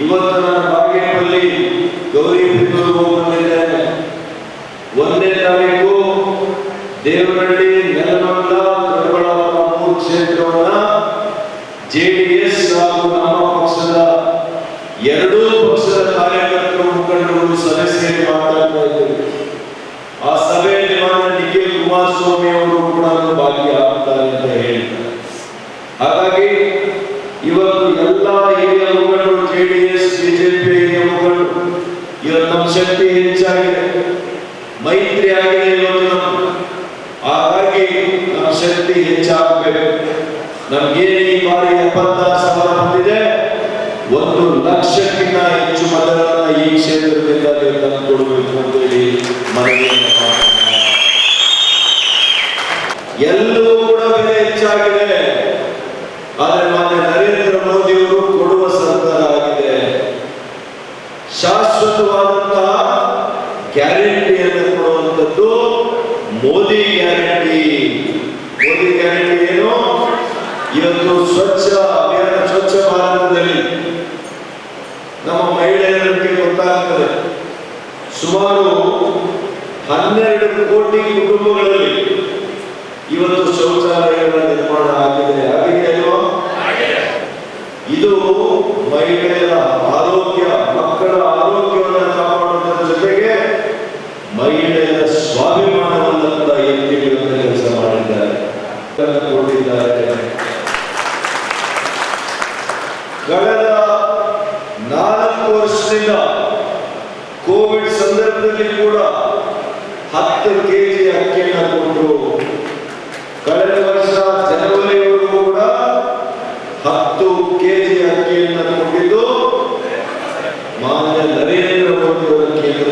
ಇವತ್ತು ನನ್ನ ಬಾಗೇಪಲ್ಲಿ ಗೌರಿ ಬಿದ್ದೂರು ಒಂದೇ ತಾರೀಕು ದೇವನಹಳ್ಳಿ, ನೆಲಮಂಗಲ, ದೊಡ್ಡಬಳ್ಳಾಪುರ ಮೂರು ಕ್ಷೇತ್ರವನ್ನ ಜೆಡಿಎಸ್ ಹಾಗೂ ನಮ್ಮ ಪಕ್ಷದ ಎರಡೂ ಪಕ್ಷದ ಕಾರ್ಯಕರ್ತರು ಮುಖಂಡರು ಸಭೆ ಸೇರಿ ಮಾತಾಡ್ತಾ ಇದ್ದೀವಿ ಆ ಸಭೆಯಲ್ಲಿ ಮಾತ್ರ ಡಿ ಕೆ ಕುಮಾರಸ್ವಾಮಿ ಅವರು ಕೂಡ ಅಂತ ಹೇಳಿದ್ದಾರೆ ಹಾಗಾಗಿ ಇವತ್ತು ಎಲ್ಲ ಹಿರಿಯ ಮುಖಂಡರು ಜೆಡಿಎಸ್ ಬಿಜೆಪಿ ಮುಖಂಡರು ಇವತ್ತು ನಮ್ಮ ಶಕ್ತಿ ಹೆಚ್ಚಾಗಿದೆ. ಮೈತ್ರಿ ಆಗಿದೆ ಇವತ್ತು. ಹಾಗಾಗಿ ನಮ್ಮ ಶಕ್ತಿ ಹೆಚ್ಚಾಗಬೇಕು. ನಮ್ಗೆ ಈ ಬಾರಿ ಎಪ್ಪತ್ತಾರು ಸಾವಿರ ಬಂದಿದೆ. ಒಂದು ಲಕ್ಷಕ್ಕಿಂತ ಹೆಚ್ಚು ಮತಗಳನ್ನ ಈ ಕ್ಷೇತ್ರದಿಂದ ತಂದು ಕೊಡಬೇಕು ಅಂತ ಹೇಳಿ ಮನವಿ ಎಲ್ಲರೂ ಕೂಡ ಬೆಲೆ ಹೆಚ್ಚಾಗಿದೆ ಆದರೆ ಮಾನ್ಯ ನರೇಂದ್ರ ಮೋದಿ ಅವರು ಕೊಡುವ ಸರ್ಕಾರ ಆಗಿದೆ ಶಾಶ್ವತವಾದಂತಹ ಗ್ಯಾರಂಟಿಯನ್ನು ಕೊಡುವಂಥದ್ದು ಮೋದಿ ಗ್ಯಾರಂಟಿ. ಮೋದಿ ಗ್ಯಾರಂಟಿ ಏನು? ಇವತ್ತು ಸ್ವಚ್ಛ ಅಭಿಯಾನ, ಸ್ವಚ್ಛ ಭಾರತದಲ್ಲಿ ನಮ್ಮ ಮಹಿಳೆಯರಿಗೆ ಗೊತ್ತಾಗ್ತದೆ. ಸುಮಾರು ಹನ್ನೆರಡು ಕೋಟಿ ಕುಟುಂಬಗಳಲ್ಲಿ ಇವತ್ತು ಶೌಚಾಲಯಗಳ ನಿರ್ಮಾಣ ಅದನ್ನು ಕೊಟ್ಟಿದ್ದಾರೆ ಕಳೆದ ನಾಲ್ಕು ವರ್ಷದಿಂದ ಕೋವಿಡ್ ಸಂದರ್ಭದಲ್ಲಿ ಕೂಡ ಹತ್ತು ಕೆಜಿ ಅಕ್ಕಿಯನ್ನು ಕೊಟ್ಟರು ಕಳೆದ ವರ್ಷ ಜನವರಿವರೆಗೂ ಕೂಡ ಹತ್ತು ಕೆಜಿ ಅಕ್ಕಿಯನ್ನು ಕೊಟ್ಟಿದ್ದು ಮಾನ್ಯ ನರೇಂದ್ರ ಮೋದಿ ಅವರ ಕೇಂದ್ರ